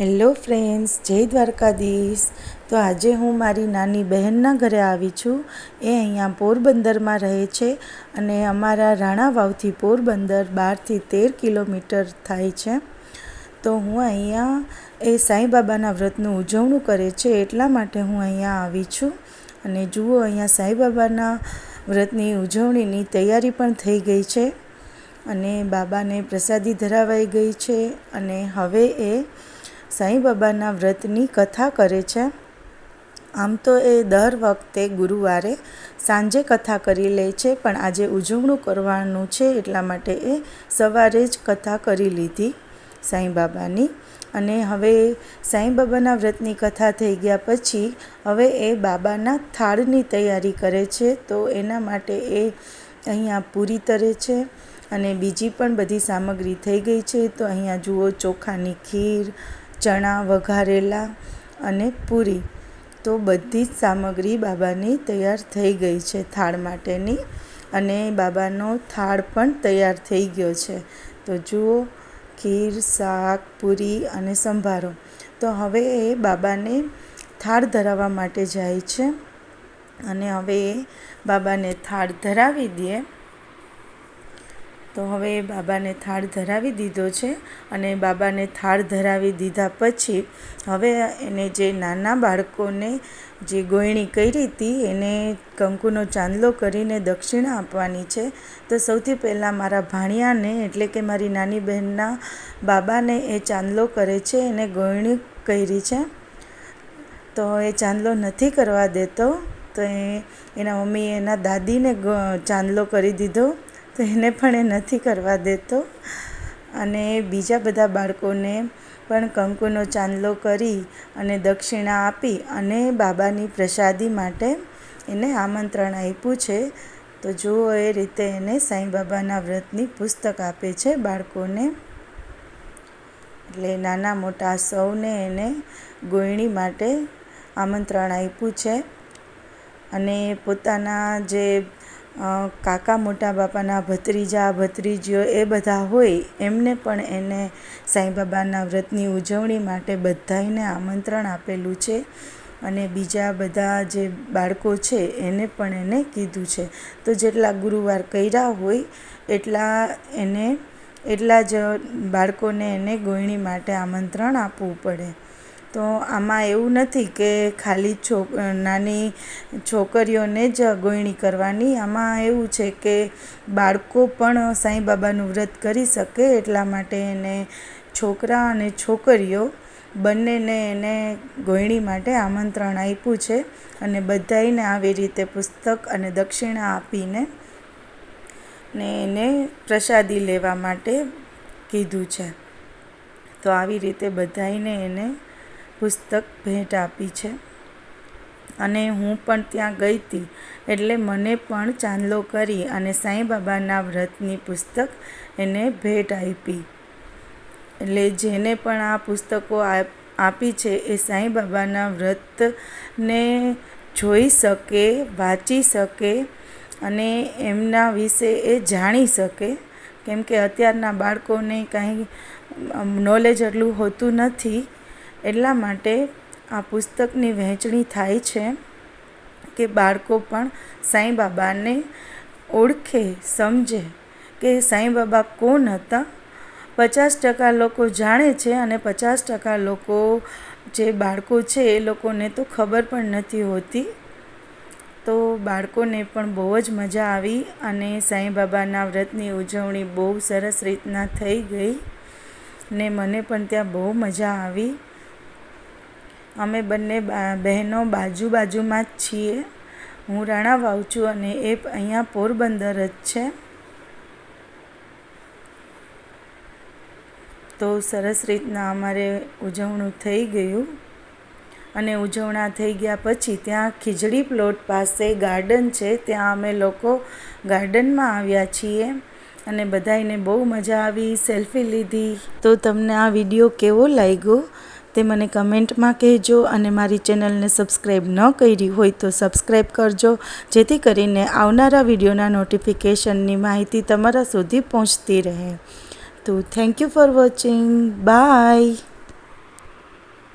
Hello friends, જય દ્વારકાધીશ. તો આજે હું મારી નાની બહેનના ઘરે આવી છું. એ અહીંયા પોરબંદરમાં રહે છે અને અમારા રાણા વાવથી પોરબંદર બારથી તેર કિલોમીટર થાય છે. તો હું અહીંયા એ સાંઈબાબાના વ્રતનું ઉજવણું કરે છે એટલા માટે હું અહીંયા આવી છું. અને જુઓ, અહીંયા સાંઈબાબાના વ્રતની ઉજવણીની તૈયારી પણ થઈ ગઈ છે. અને બાબાને પ્રસાદી ધરાવાઈ ગઈ છે અને હવે એ સાંઈ બાબાના વ્રતની કથા કરે છે. આમ તો એ દર વખતે ગુરુવારે સાંજે કથા કરી લે છે, પણ આજે ઉજવણું કરવાનું છે એટલા માટે એ સવારે જ કથા કરી લીધી સાંઈ બાબાની અને હવે સાંઈ બાબાના વ્રતની કથા થઈ ગયા પછી હવે એ બાબાના થાળની તૈયારી કરે છે, તો એના માટે એ અહીંયા પૂરી તરે છે. અને બીજી પણ બધી સામગ્રી થઈ ગઈ છે, તો અહીંયા જુઓ ચોખાની ખીર ચણા, વઘારેલા અને પૂરી. તો બધી જ સામગ્રી બાબાની તૈયાર થઈ ગઈ છે થાળ માટેની અને બાબાનો થાળ પણ તૈયાર થઈ ગયો છે. તો જુઓ, ખીર, શાક, પૂરી અને સંભારો. તો હવે એ બાબાને થાળ ધરાવવા માટે જાય છે અને હવે એ બાબાને થાળ ધરાવી દે તો હવે બાબાને થાળ ધરાવી દીધો છે અને બાબાને થાળ ધરાવી દીધા પછી હવે એને જે નાના બાળકોને જે ગોયણી કરી હતી, એને કંકુનો ચાંદલો કરીને દક્ષિણા આપવાની છે. તો સૌથી પહેલાં મારા ભાણિયાને, એટલે કે મારી નાની બહેનના બાબાને એ ચાંદલો કરે છે, એને ગોયણી કરી છે. તો એ ચાંદલો નથી કરવા દેતો, તો એ એના મમ્મીએ એના દાદીને ચાંદલો કરી દીધો. તો એને પણ એ નથી કરવા દેતો. અને બીજા બધા બાળકોને પણ કંકુનો ચાંદલો કરી અને દક્ષિણા આપી અને બાબાની પ્રસાદી માટે એને આમંત્રણ આપ્યું છે. તો જુઓ એ રીતે એને સાંઈ બાબાના વ્રતની પુસ્તક આપે છે બાળકોને. એટલે નાના મોટા સૌને એને ગોયણી માટે આમંત્રણ આપ્યું છે. અને પોતાના જે કાકા મોટા બાપાના ભત્રીજા, ભત્રીજીઓ એ બધા હોય, એમને પણ એને સાંઈબાબાના વ્રતની ઉજવણી માટે બધાને આમંત્રણ આપેલું છે. અને બીજા બધા જે બાળકો છે, એને પણ એને કીધું છે. તો જેટલા ગુરુવાર કર્યા હોય, એટલા એને, એટલા જ બાળકોને એને ગોયણી માટે આમંત્રણ આપવું પડે. તો આમાં એવું નથી કે ખાલી છો, નાની છોકરીઓને જ ગોયણી કરવાની. આમાં એવું છે કે બાળકો પણ સાંઈ બાબાનું વ્રત કરી શકે એટલા માટે એને છોકરા અને છોકરીઓ બંનેને એને ગોયણી માટે આમંત્રણ આપ્યું છે અને બધાઈને આવી રીતે પુસ્તક અને દક્ષિણા આપીને ને એને પ્રસાદી લેવા માટે કીધું છે. તો આવી રીતે બધાઈને એને પુસ્તક ભેટ આપી છે. અને હું પણ ત્યાં ગઈ હતી એટલે મને પણ ચાંદલો કરી અને સાંઈ બાબાના વ્રતની પુસ્તક એને ભેટ આપી. એટલે જેને પણ આ પુસ્તકો આપી છે એ સાંઈ બાબાના વ્રતને જોઈ શકે, વાંચી શકે અને એમના વિશે એ જાણી શકે. કેમ કે અત્યારના બાળકોને કાંઈ નોલેજ એટલું હોતું નથી. એટલા માટે આ પુસ્તકની વહેંચણી થાય છે કે બાળકો પણ સાંઈ બાબાને ઓળખે, સમજે કે સાંઈ બાબા કોણ હતા? પચાસ ટકા લોકો જાણે છે અને પચાસ ટકા લોકો જે બાળકો છે એ લોકોને તો ખબર પણ નથી હોતી. તો બાળકોને પણ બહુ જ મજા આવી અને સાંઈ બાબાના વ્રતની ઉજવણી બહુ સરસ રીતના થઈ ગઈ ને મને પણ ત્યાં બહુ મજા આવી. અમે બંને બહેનો બાજુ બાજુમાં જ છીએ. હું રાણા વાવ છું અને એ અહીંયા પોરબંદર જ છે. તો સરસ રીતના અમારે ઉજવણું થઈ ગયું. અને ઉજવણા થઈ ગયા પછી ત્યાં ખીજડી પ્લોટ પાસે ગાર્ડન છે. ત્યાં અમે લોકો ગાર્ડનમાં આવ્યા છીએ અને બધાને બહુ મજા આવી, સેલ્ફી લીધી. તો તમને આ વીડિયો કેવો લાગ્યો? તે મને કમેન્ટમાં કહેજો અને મારી ચેનલને સબસ્ક્રાઈબ ન કરી હોય તો સબસ્ક્રાઈબ કરજો, જેથી કરીને આવનારા વિડીયોના નોટિફિકેશનની માહિતી તમારા સુધી પહોંચતી રહે. તો thank you for watching bye